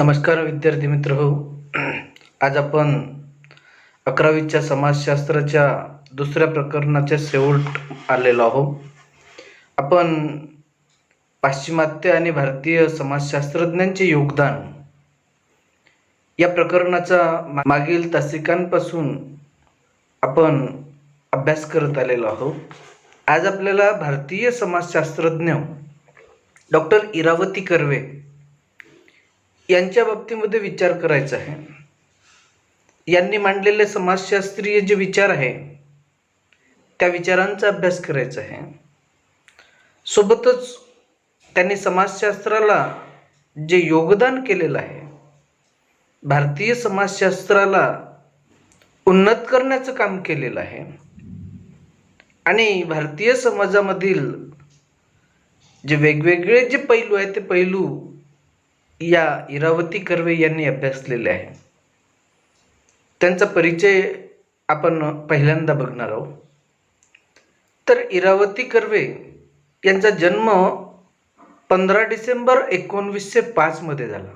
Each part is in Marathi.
नमस्कार विद्यार्थी मित्र हो. आज आपण अकरावीच्या समाजशास्त्राच्या दुसऱ्या प्रकरणाच्या शेवट आलेलो आहोत आपण पाश्चिमात्य आणि भारतीय समाजशास्त्रज्ञांचे योगदान या प्रकरणाचा मागील तासिकांपासून आपण अभ्यास करत आलेलो आहोत आज आपल्याला भारतीय समाजशास्त्रज्ञ डॉक्टर इरावती कर्वे यांच्या बाबतीमध्ये विचार करायचा आहे. यांनी मांडलेले समाजशास्त्रीय जे विचार आहे त्या विचारांचा अभ्यास करायचा आहे. सोबतच त्यांनी समाजशास्त्राला जे योगदान केलेलं आहे भारतीय समाजशास्त्राला उन्नत करण्याचं काम केलेलं आहे. आणि भारतीय समाजामधील जे वेगवेगळे जे पैलू आहेत ते पैलू या इरावती कर्वे यांनी अभ्यासलेले आहे. त्यांचा परिचय आपण पहिल्यांदा बघणार आहोत. तर इरावती कर्वे यांचा जन्म पंधरा डिसेंबर एकोणवीसशे पाचमध्ये झाला.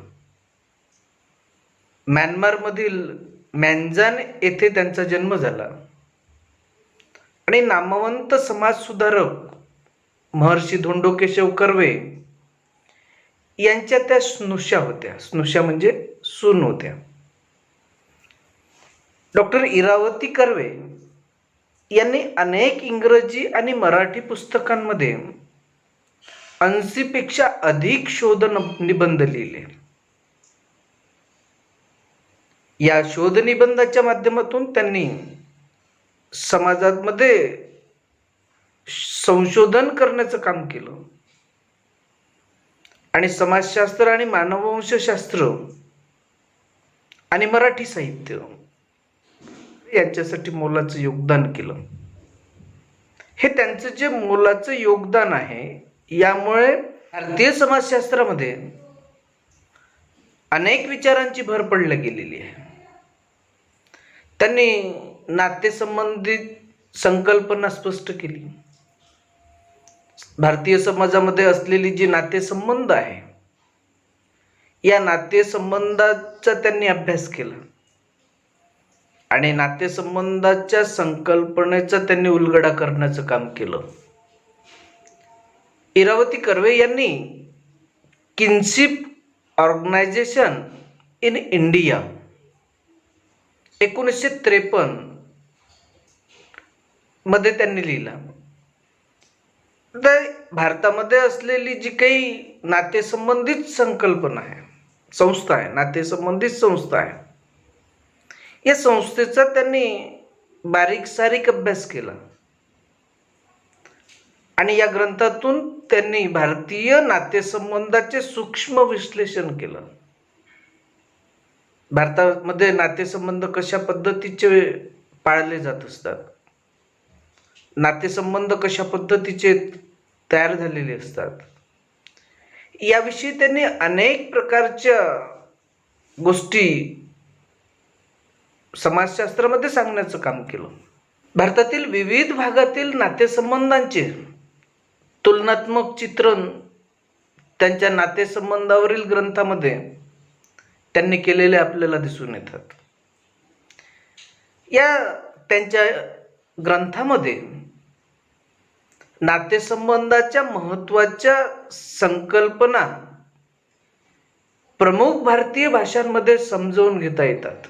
म्यानमारमधील मॅन्झान येथे त्यांचा जन्म झाला. आणि नामवंत समाजसुधारक महर्षी धोंडो केशव कर्वे यांच्या त्या स्नुषा होत्या. स्नुषा म्हणजे सून होत्या. डॉक्टर इरावती कर्वे यांनी अनेक इंग्रजी आणि मराठी पुस्तकांमध्ये ऐंशीपेक्षा अधिक शोध निबंध लिहिले. या शोध निबंधाच्या माध्यमातून त्यांनी समाजामध्ये संशोधन करण्याचं काम केलं. आणि समाजशास्त्र आणि मानववंशशास्त्र आणि मराठी साहित्य यांच्यासाठी मोलाचं योगदान केलं. हे त्यांचं जे मोलाचं योगदान आहे यामुळे भारतीय समाजशास्त्रामध्ये अनेक विचारांची भर पडल्या गेलेली आहे. त्यांनी नातेसंबंधित संकल्पना स्पष्ट केली. भारतीय समाजामध्ये असलेली जी नातेसंबंध आहे या नातेसंबंधाचा त्यांनी अभ्यास केला. आणि नातेसंबंधाच्या संकल्पनेचा त्यांनी उलगडा करण्याचं काम केलं. इरावती कर्वे यांनी किन्सिप ऑर्गनायझेशन इन इंडिया एकोणीसशे त्रेपन्नमध्ये त्यांनी लिहिला. भारतामध्ये असलेली जी काही नातेसंबंधित संकल्पना आहे संस्था आहे नातेसंबंधित संस्था आहे या संस्थेचा त्यांनी बारीक सारीक अभ्यास केला. आणि या ग्रंथातून त्यांनी भारतीय नातेसंबंधाचे सूक्ष्म विश्लेषण केलं. भारतामध्ये नातेसंबंध कशा पद्धतीचे पाळले जात असतात? नातेसंबंध कशा पद्धतीचे तयार झालेले असतात? याविषयी त्यांनी अनेक प्रकारच्या गोष्टी समाजशास्त्रामध्ये सांगण्याचं काम केलं. भारतातील विविध भागातील नातेसंबंधांचे तुलनात्मक चित्रण त्यांच्या नातेसंबंधावरील ग्रंथामध्ये त्यांनी केलेले आपल्याला दिसून येतात. या त्यांच्या ग्रंथामध्ये नातेसंबंधाच्या महत्त्वाच्या संकल्पना प्रमुख भारतीय भाषांमध्ये समजवून घेता येतात.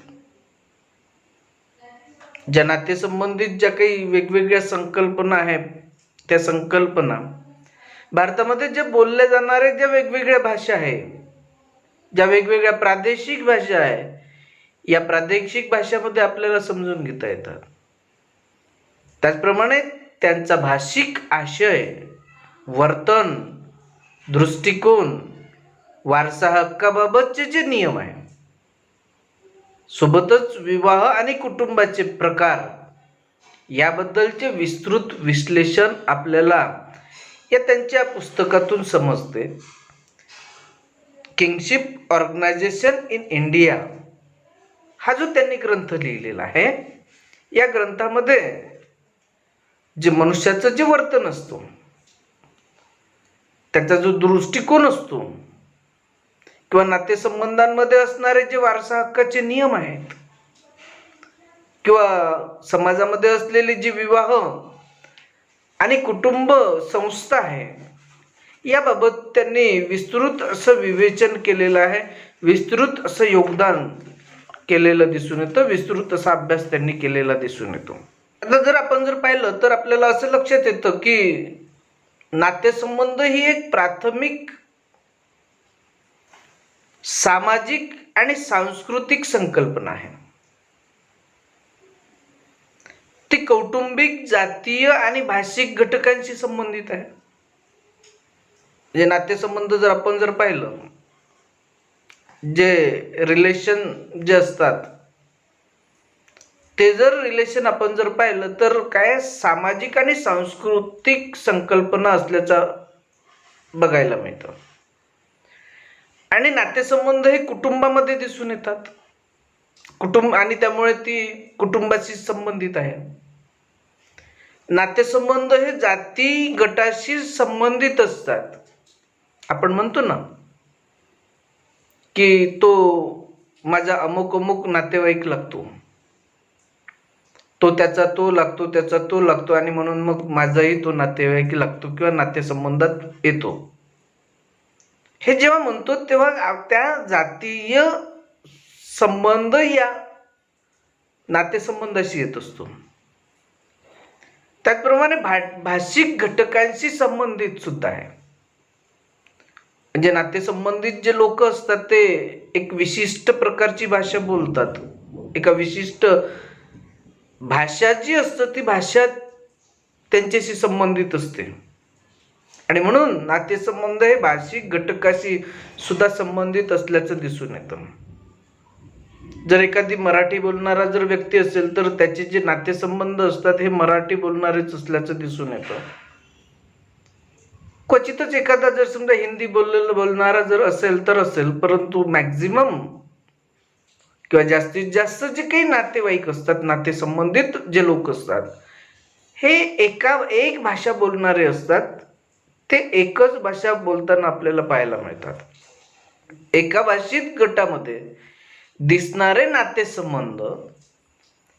ज्या नातेसंबंधित ज्या काही वेगवेगळ्या संकल्पना आहेत त्या संकल्पना भारतामध्ये जे बोलले जाणारे ज्या वेगवेगळ्या भाषा आहे ज्या वेगवेगळ्या प्रादेशिक भाषा आहे या प्रादेशिक भाषामध्ये आपल्याला समजून घेता येतात. त्याचप्रमाणे त्यांचा भाषिक आशय वर्तन दृष्टिकोन वारसा हक्काबाबतचे जे नियम आहे सोबतच विवाह आणि कुटुंबाचे प्रकार याबद्दलचे विस्तृत विश्लेषण आपल्याला या त्यांच्या पुस्तकातून समजते. किंगशिप ऑर्गनायझेशन इन इंडिया हा जो त्यांनी ग्रंथ लिहिलेला आहे या ग्रंथामध्ये जे मनुष्याचं जे वर्तन असतो त्याचा जो दृष्टिकोन असतो किंवा नातेसंबंधांमध्ये असणारे जे वारसा हक्काचे नियम आहेत किंवा समाजामध्ये असलेले जे विवाह आणि कुटुंब संस्था आहे याबाबत त्यांनी विस्तृत असं विवेचन केलेलं आहे. विस्तृत असं योगदान केलेलं दिसून येतं विस्तृत असा अभ्यास त्यांनी केलेला दिसून येतो. आता जर आपण जर पाहिलं तर आपल्याला असं लक्षात येतं की नातेसंबंध ही एक प्राथमिक सामाजिक आणि सांस्कृतिक संकल्पना आहे. ती कौटुंबिक जातीय आणि भाषिक घटकांशी संबंधित आहे. म्हणजे नातेसंबंध जर आपण जर पाहिलं जे रिलेशन जे असतात ते जर रिलेशन आपण जर पाहिलं तर काय सामाजिक आणि सांस्कृतिक संकल्पना असल्याचा बघायला मिळतं. आणि नातेसंबंध हे कुटुंबामध्ये दिसून येतात. कुटुंब आणि त्यामुळे ती कुटुंबाशी संबंधित आहे. नातेसंबंध हे जाती गटाशी संबंधित असतात. आपण म्हणतो ना की तो माझा अमुक अमुक नातेवाईक लागतो. तो त्याचा तो लागतो त्याचा तो लागतो आणि म्हणून मग माझाही तो नातेवाईक लागतो किंवा नातेसंबंधात येतो. हे जेव्हा म्हणतो तेव्हा त्या जातीय संबंध या नातेसंबंधाशी येत असतो. त्याचप्रमाणे भा भाषिक घटकांशी संबंधित सुद्धा आहे. म्हणजे नातेसंबंधित जे लोक असतात ते एक विशिष्ट प्रकारची भाषा बोलतात. एका विशिष्ट भाषा जी असतं ती भाषा त्यांच्याशी संबंधित असते. आणि म्हणून नातेसंबंध हे भाषिक घटकाशी सुद्धा संबंधित असल्याचं दिसून येतं. जर एखादी मराठी बोलणारा जर व्यक्ती असेल तर त्याचे जे नातेसंबंध असतात हे मराठी बोलणारेच असल्याचं दिसून येतं. क्वचितच एखादा जर समजा हिंदी बोललेलं बोलणारा जर असेल तर असेल. परंतु मॅक्झिमम किंवा जास्तीत जास्त जे काही नातेवाईक असतात नातेसंबंधित जे लोक असतात हे एका एक भाषा बोलणारे असतात ते एकच भाषा बोलताना आपल्याला पाहायला मिळतात. एका भाषिक गटामध्ये दिसणारे नातेसंबंध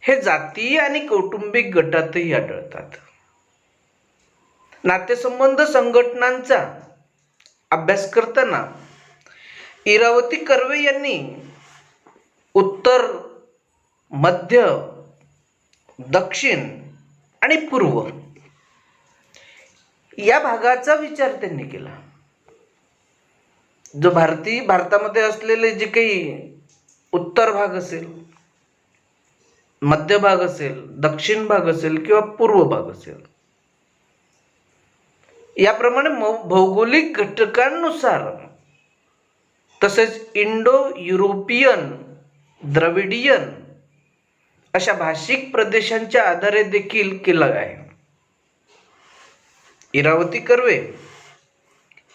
हे जातीय आणि कौटुंबिक गटातही आढळतात. नातेसंबंध संघटनांचा अभ्यास करताना इरावती कर्वे यांनी उत्तर मध्य दक्षिण आणि पूर्व. या भागाचा विचार त्यांनी केला. जो भारतीय भारतामध्ये असलेले जे काही उत्तर भाग असेल मध्य भाग असेल दक्षिण भाग असेल किंवा पूर्व भाग असेल याप्रमाणे भौगोलिक घटकांनुसार तसेच इंडो युरोपियन द्रविडियन अशा भाषिक प्रदेशांच्या आधारे देखील केला आहे. इरावती कर्वे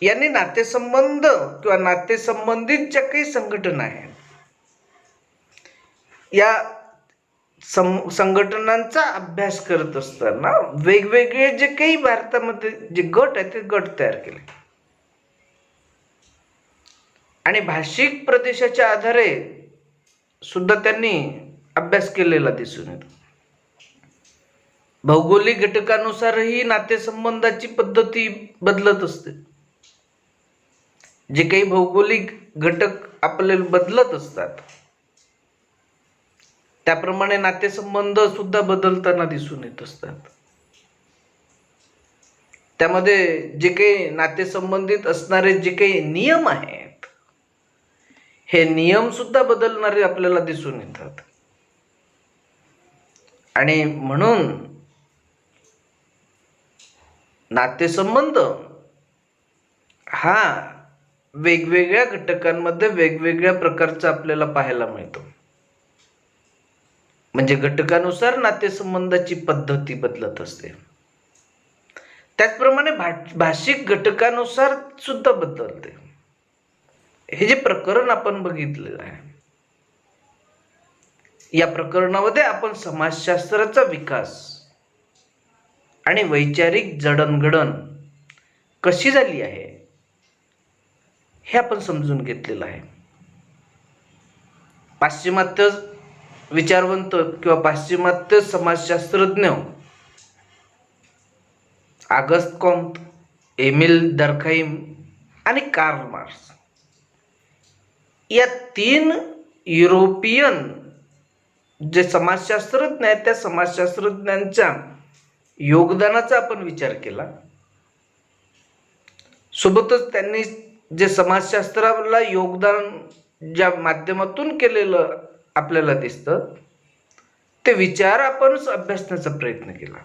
यांनी नातेसंबंध किंवा नातेसंबंधित ज्या काही संघटना आहेत या संघटनांचा अभ्यास करत असताना वेगवेगळे जे काही भारतामध्ये जे गट आहेत ते गट तयार केले. आणि भाषिक प्रदेशाच्या आधारे सुद्धा त्यांनी अभ्यास केलेला दिसून येतो. भौगोलिक घटकानुसारही नातेसंबंधाची पद्धती बदलत असते. जे काही भौगोलिक घटक आपले बदलत असतात त्याप्रमाणे नातेसंबंध सुद्धा बदलताना दिसून येत असतात. त्यामध्ये जे काही नातेसंबंधित असणारे जे काही नियम आहेत हे नियम सुद्धा बदलणारे आपल्याला दिसून येतात. आणि म्हणून नातेसंबंध हा वेगवेगळ्या घटकांमध्ये वेगवेगळ्या प्रकारचा आपल्याला पाहायला मिळतो. म्हणजे घटकानुसार नातेसंबंधाची पद्धती बदलत असते. त्याचप्रमाणे भा भाषिक घटकानुसार सुद्धा बदलते. हे जे प्रकरण आपण बघितलेलं आहे या प्रकरणामध्ये आपण समाजशास्त्राचा विकास आणि वैचारिक जडणघडण कशी झाली आहे हे आपण समजून घेतलेलं आहे. पाश्चिमात्य विचारवंत किंवा पाश्चिमात्य समाजशास्त्रज्ञ आगस्ट कॉम्त एमिल दरखाईम आणि कार्ल मार्क्स या तीन युरोपियन जे समाजशास्त्रज्ञ आहेत त्या समाजशास्त्रज्ञांच्या योगदानाचा आपण विचार केला. सोबतच त्यांनी जे समाजशास्त्राला योगदान ज्या माध्यमातून केलेलं आपल्याला दिसतं ते विचार आपणच अभ्यासण्याचा प्रयत्न केला.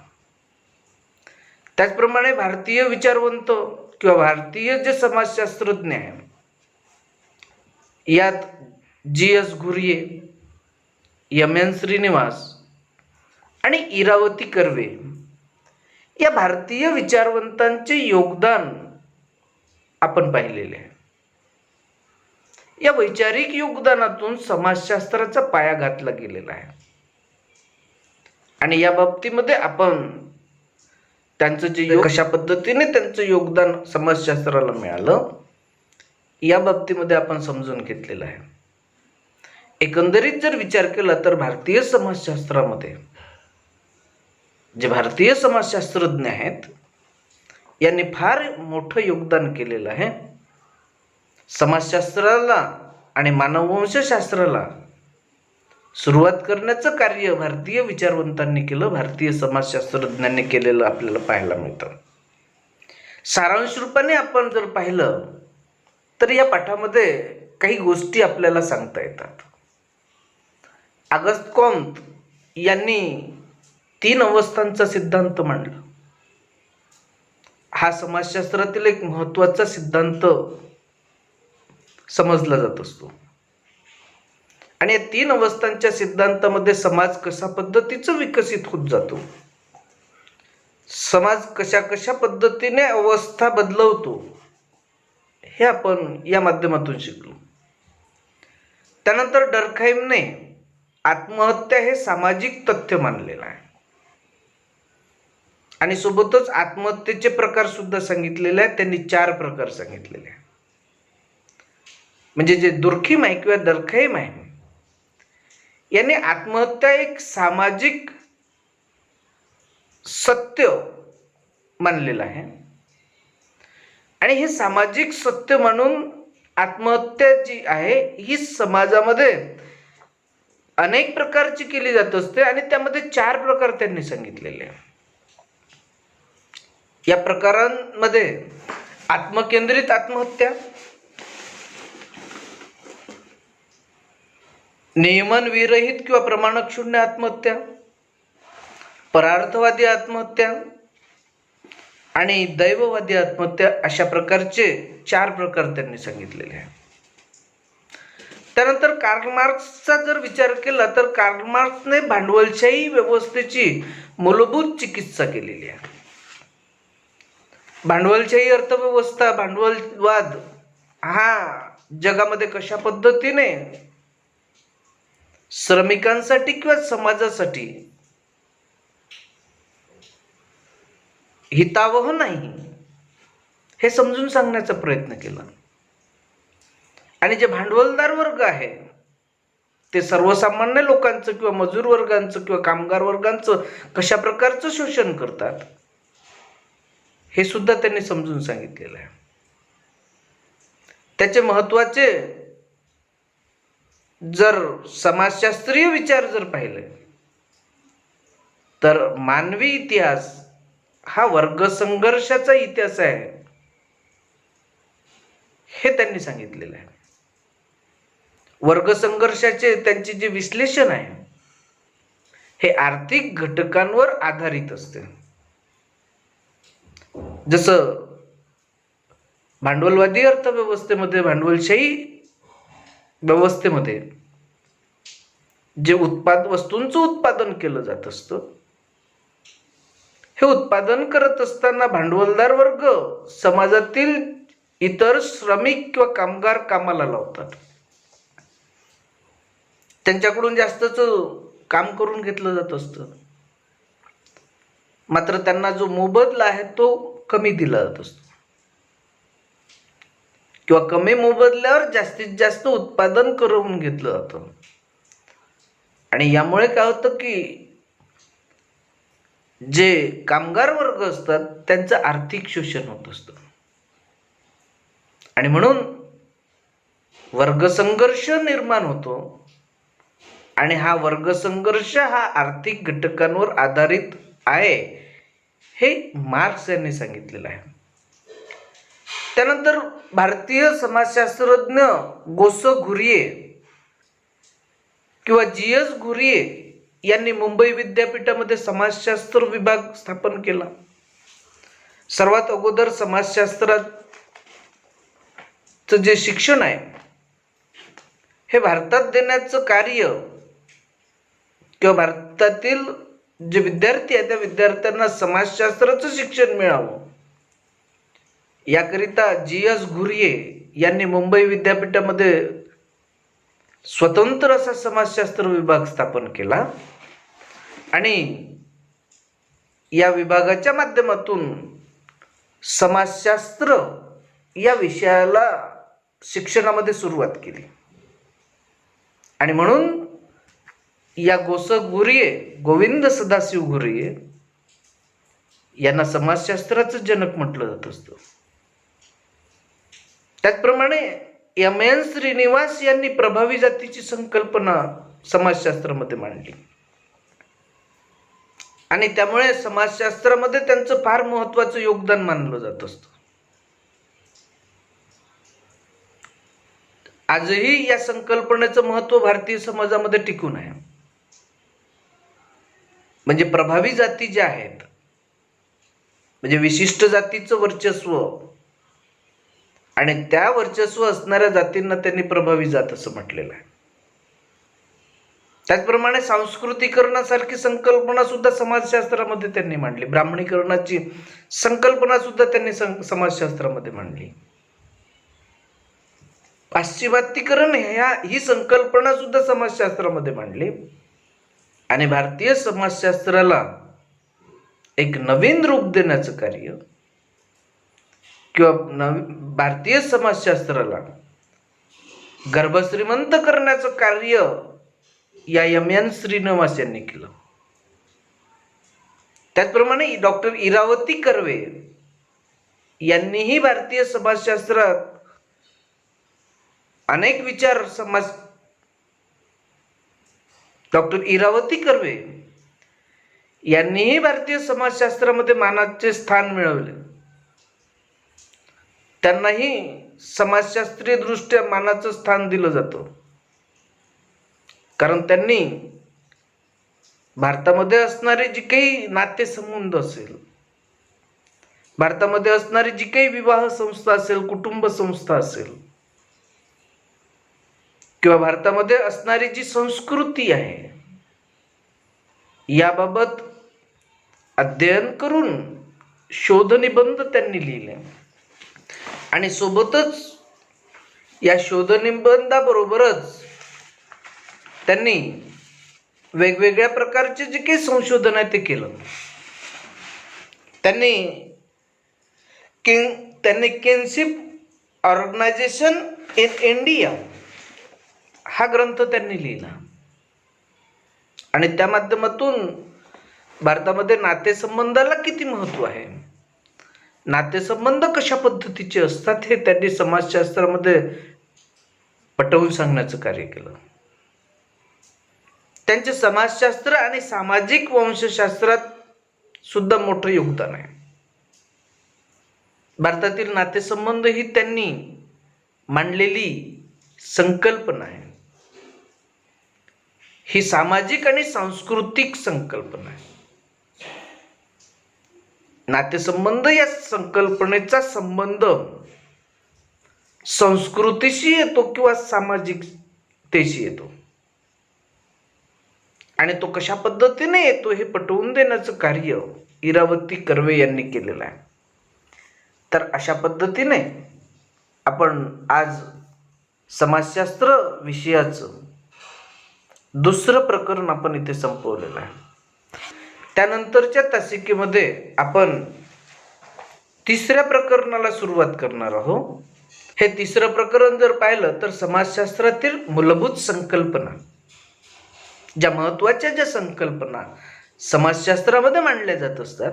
त्याचप्रमाणे भारतीय विचारवंत किंवा भारतीय जे समाजशास्त्रज्ञ आहे यात G S Ghurye M N Srinivas आणि इरावती कर्वे या भारतीय विचारवंतांचे योगदान आपण पाहिलेले आहे. या वैचारिक योगदानातून समाजशास्त्राचा पाया घातला गेलेला आहे. आणि या बाबतीमध्ये आपण त्यांचं जे कशा पद्धतीने त्यांचं योगदान समाजशास्त्राला मिळालं? या बाबतीमध्ये आपण समजून घेतलेलं आहे. एकंदरीत जर विचार केला तर भारतीय समाजशास्त्रामध्ये जे भारतीय समाजशास्त्रज्ञ आहेत यांनी फार मोठं योगदान केलेलं आहे. समाजशास्त्राला आणि मानववंशशास्त्राला सुरुवात करण्याचं कार्य भारतीय विचारवंतांनी केलं भारतीय समाजशास्त्रज्ञांनी केलेलं आपल्याला पाहायला मिळतं. सारांश रूपाने आपण जर पाहिलं तर या पाठामध्ये काही गोष्टी आपल्याला सांगता येतात. आगस्ट कॉम्त यांनी तीन अवस्थांचा सिद्धांत मांडला. हा समाजशास्त्रातील एक महत्त्वाचा सिद्धांत समजला जात असतो. आणि या तीन अवस्थांच्या सिद्धांतामध्ये समाज कशा पद्धतीचं विकसित होत जातो? समाज कशा कशा पद्धतीने अवस्था बदलवतो? हे आपण या माध्यमातून शिकलो. त्यानंतर डरखाईमने आत्महत्या हे सामाजिक तथ्य मानलेलं आहे. आणि सोबतच आत्महत्येचे प्रकार सुद्धा सांगितलेले आहेत. त्यांनी चार प्रकार सांगितलेले आहे म्हणजे जे दुर्खीम आहे किंवा दरखाईम आहे याने आत्महत्या एक सामाजिक सत्य मानलेलं आहे. आणि हे सामाजिक सत्य म्हणून आत्महत्या जी आहे ही समाजामध्ये अनेक प्रकारची केली जात असते आणि त्यामध्ये चार प्रकार त्यांनी सांगितलेले आहे या प्रकारांमध्ये आत्मकेंद्रित आत्महत्या नियमन विरहित किंवा प्रमाणक शून्य आत्महत्या परार्थवादी आत्महत्या आणि दैववादी आत्महत्या अशा प्रकारचे चार प्रकार त्यांनी सांगितलेले आहे त्यानंतर कार्ल मार्क्सचा जर विचार केला तर कार्ल मार्क्सने भांडवलशाही व्यवस्थेची मूलभूत चिकित्सा केलेली आहे. भांडवलशाही अर्थव्यवस्था भांडवलवाद हा जगामध्ये कशा पद्धतीने श्रमिकांसाठी किंवा समाजासाठी हितावह नाही. हे समजून सांगण्याचा प्रयत्न केला. आणि जे भांडवलदार वर्ग आहे ते सर्वसामान्य लोकांचं किंवा मजूर वर्गांचं किंवा कामगार वर्गांचं कशा प्रकारचं शोषण करतात हे सुद्धा त्यांनी समजून सांगितलेलं आहे. त्याचे महत्त्वाचे जर समाजशास्त्रीय विचार जर पाहिले तर मानवी इतिहास हा वर्ग संघर्षाचा इतिहास आहे. हे त्यांनी सांगितलेलं आहे. वर्ग संघर्षाचे त्यांचे जे विश्लेषण आहे हे आर्थिक घटकांवर आधारित असते. जसं भांडवलवादी अर्थव्यवस्थेमध्ये भांडवलशाही व्यवस्थेमध्ये जे उत्पाद वस्तूंचं उत्पादन केलं जात असतं हे उत्पादन करत असताना भांडवलदार वर्ग समाजातील इतर श्रमिक किंवा कामगार कामाला लावतात. त्यांच्याकडून जास्तच काम करून घेतलं जात असतं. मात्र त्यांना जो मोबदला आहे तो कमी दिला जात असतो. किंवा कमी मोबदल्यावर जास्तीत जास्त उत्पादन करून घेतलं जातं. आणि यामुळे काय होतं की जे कामगार वर्ग असतात त्यांचं आर्थिक शोषण होत असतं. आणि म्हणून वर्गसंघर्ष निर्माण होतो. आणि हा वर्गसंघर्ष हा आर्थिक घटकांवर आधारित आहे हे मार्क्स यांनी सांगितलेलं आहे. त्यानंतर भारतीय समाजशास्त्रज्ञ गोस घुरिये किंवा जी एस घुरिये यांनी मुंबई विद्यापीठामध्ये समाजशास्त्र विभाग स्थापन केला. सर्वात अगोदर समाजशास्त्राचं जे शिक्षण आहे हे भारतात देण्याचं कार्य किंवा भारतातील जे विद्यार्थी आहे त्या विद्यार्थ्यांना समाजशास्त्राचं शिक्षण मिळावं. याकरिता जी एस घुरिये यांनी मुंबई विद्यापीठामध्ये स्वतंत्र असा समाजशास्त्र विभाग स्थापन केला. आणि या विभागाच्या माध्यमातून समाजशास्त्र या विषयाला शिक्षणामध्ये सुरुवात केली. आणि म्हणून या गोस गुरिये गोविंद सदाशिव गुरिये यांना समाजशास्त्राचं जनक म्हटलं जात असतं. त्याचप्रमाणे एम एन श्रीनिवास यांनी प्रभावी जातीची संकल्पना समाजशास्त्रामध्ये मांडली. आणि त्यामुळे समाजशास्त्रामध्ये त्यांचं फार महत्वाचं योगदान मानलं जात असतं. आजही या संकल्पनेचं महत्त्व भारतीय समाजामध्ये टिकून आहे. म्हणजे प्रभावी जाती ज्या आहेत म्हणजे विशिष्ट जातीचं वर्चस्व आणि त्या वर्चस्व असणाऱ्या जातींना त्यांनी प्रभावी जात असं म्हटलेलं आहे. त्याचप्रमाणे सांस्कृतिकरणासारखी संकल्पना सुद्धा समाजशास्त्रामध्ये त्यांनी मांडली. ब्राह्मणीकरणाची संकल्पना सुद्धा त्यांनी सं- समाजशास्त्रामध्ये मांडली. पाश्चिमात्यकरण ह्या ही संकल्पना सुद्धा समाजशास्त्रामध्ये मांडली. आणि भारतीय समाजशास्त्राला एक नवीन रूप देण्याचं कार्य किंवा नवी भारतीय समाजशास्त्राला गर्भश्रीमंत करण्याचं कार्य या एम एन श्रीनिवास यांनी केलं. त्याचप्रमाणे डॉक्टर इरावती कर्वे यांनीही भारतीय समाजशास्त्रात अनेक विचार समाज डॉक्टर इरावती कर्वे यांनीही भारतीय समाजशास्त्रामध्ये मानाचे स्थान मिळवले. त्यांनाही समाजशास्त्रीय दृष्ट्या मानाचं स्थान दिलं जातं. कारण त्यांनी भारतामध्ये असणारे जी काही नातेसंबंध असेल भारतामध्ये असणारी जी काही विवाह संस्था असेल कुटुंब संस्था असेल किंवा भारतामध्ये असणारी जी संस्कृती आहे याबाबत अध्ययन करून शोधनिबंध त्यांनी लिहिले. आणि सोबतच या शोधनिबंधाबरोबरच त्यांनी वेगवेगळ्या प्रकारचे जे काही संशोधन आहे ते केलं. त्यांनी किंग त्यांनी किनशिप ऑर्गनायझेशन इन इंडिया हा ग्रंथ त्यांनी लिहिला. आणि त्या माध्यमातून भारतामध्ये नातेसंबंधाला किती महत्त्व आहे? नातेसंबंध कशा पद्धतीचे असतात हे त्यांनी समाजशास्त्रामध्ये पटवून सांगण्याचं कार्य केलं. त्यांचे समाजशास्त्र आणि सामाजिक वंशशास्त्रात सुद्धा मोठं योगदान आहे. भारतातील नातेसंबंध ही त्यांनी मांडलेली संकल्पना आहे. ही सामाजिक आणि सांस्कृतिक संकल्पना आहे. नातेसंबंध या संकल्पनेचा संबंध संस्कृतीशी येतो किंवा सामाजिकतेशी येतो? आणि तो कशा पद्धतीने येतो हे पटवून देण्याचं कार्य इरावती कर्वे यांनी केलेलं आहे. तर अशा पद्धतीने आपण आज समाजशास्त्र विषयाचं दुसरं प्रकरण आपण इथे संपवलेलं आहे. त्यानंतरच्या तासिकेमध्ये आपण तिसऱ्या प्रकरणाला सुरुवात करणार आहोत. हे तिसरं प्रकरण जर पाहिलं तर समाजशास्त्रातील मूलभूत संकल्पना ज्या महत्त्वाच्या ज्या संकल्पना समाजशास्त्रामध्ये मांडल्या जात असतात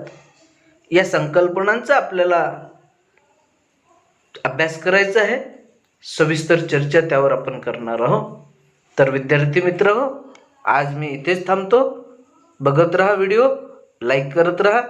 या संकल्पनांचा आपल्याला अभ्यास करायचा आहे. सविस्तर चर्चा त्यावर आपण करणार आहोत. तर विद्यार्थी मित्र हो आज मी इथेच थांबतो. बघत राहा व्हिडिओ लाईक करत राहा.